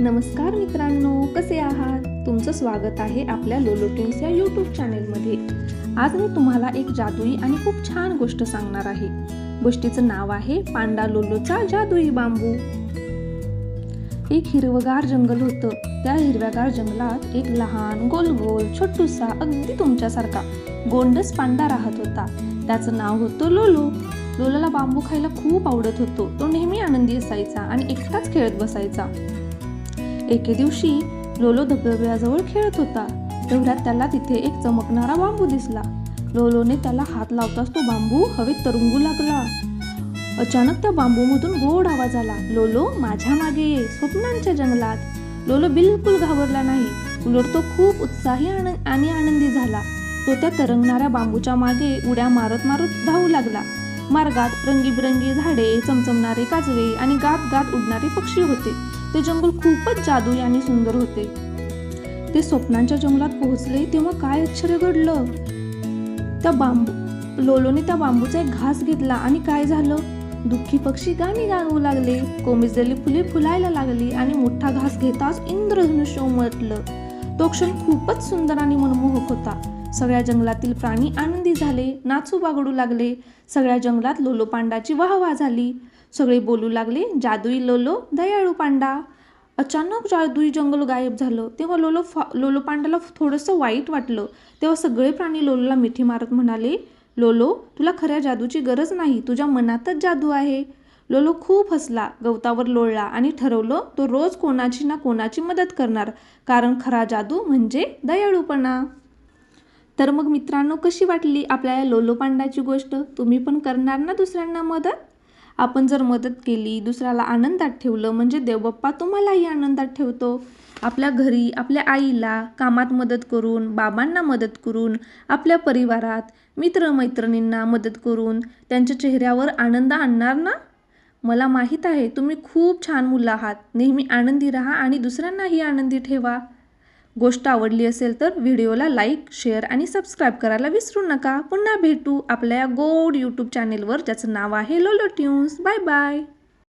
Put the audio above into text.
नमस्कार मित्रांनो कसे आहात? तुमचं स्वागत आहे आपल्या लोलोटिन्स या यूट्यूब चॅनेलमध्ये आज मी तुम्हाला एक जादुई आणि खूप छान गोष्ट सांगणार आहे. गोष्टीचं नाव आहे पांडा लोलोचा जादुई बांबू. एक हिरवगार जंगल होतं. त्या हिरव्यागार जंगलात एक लहान गोल गोल छोटूसा अगदी तुमच्यासारखा गोंडस पांडा राहत होता. त्याचं नाव होतं लोलो. लोलाला बांबू खायला खूप आवडत होतो. तो नेहमी आनंदी असायचा आणि एकटाच खेळत बसायचा. एके दिवशी लोलो धबधब्याजवळ खेळत होता. तेवढ्यात त्याला तिथे एक चमकणारा बांबू दिसला. लोलोने त्याला हात लावताच तो बांबू हवेत तरंगू लागला. अचानक त्या बांबूमधून गोड आवाज आला. लोलो माझ्या मागे ये स्वप्नांच्या जंगलात. लोलो बिलकुल घाबरला नाही. उलट तो खूप उत्साही आन- आणि आनंदी झाला. तो त्या तरंगणाऱ्या बांबूच्या मागे उड्या मारत मारत धावू लागला. मार्गात रंगीबिरंगी झाडे चमचमणारे काजवे आणि गात गात उडणारे पक्षी होते. ते जंगल खूपच जादुई आणि सुंदर होते. ते स्वप्नांच्या जंगलात पोहोचले तेव्हा काय आश्चर्य घडलं? त्या बांबू लोलोने त्या बांबूचा एक घास घेतला आणि काय झालं? दुःखी पक्षी गाणी गाऊ लागले? कोमेजलेली फुले फुलायला लागली आणि मोठा घास घेताच इंद्रधनुष्य उमटलं. तो क्षण खूपच सुंदर आणि मनमोहक होता. सगळ्या जंगलातील प्राणी आनंदी झाले नाचू बागडू लागले. सगळ्या जंगलात लोलो पांडाची वाहवा झाली. सगळे बोलू लागले. जादुई लोलो दयाळू पांडा. अचानक जादुई जंगल गायब झालं. तेव्हा लोलो फा लोलो पांडाला थोडंसं वाईट वाटलं. तेव्हा सगळे प्राणी लोलोला मिठी मारत म्हणाले लोलो तुला खऱ्या जादूची गरज नाही. तुझ्या मनातच जादू आहे. लोलो खूप हसला गवतावर लोळला आणि ठरवलं तो रोज कोणाची ना कोणाची मदत करणार. कारण खरा जादू म्हणजे दयाळूपणा. तर मग मित्रांनो कशी वाटली आपल्या लोलो पांडाची गोष्ट? तुम्ही पण करणार ना दुसऱ्यांना मदत? आपण जर मदत केली दुसऱ्याला आनंदात ठेवलं म्हणजे देवबाप्पा तुम्हालाही आनंदात ठेवतो. आपल्या घरी आपल्या आईला कामात मदत करून बाबांना मदत करून आपल्या परिवारात मित्रमैत्रिणींना मदत करून त्यांच्या चेहऱ्यावर आनंद आणणार ना? मला माहीत आहे तुम्ही खूप छान मुलं आहात. नेहमी आनंदी राहा आणि दुसऱ्यांनाही आनंदी ठेवा. गोष्ट आवडली असेल तर व्हिडिओला लाईक शेअर आणि सबस्क्राईब करायला विसरू नका. पुन्हा भेटू आपल्या या गोड यूट्यूब चॅनेलवर ज्याचं नाव आहे लोलो ट्यून्स. Bye bye.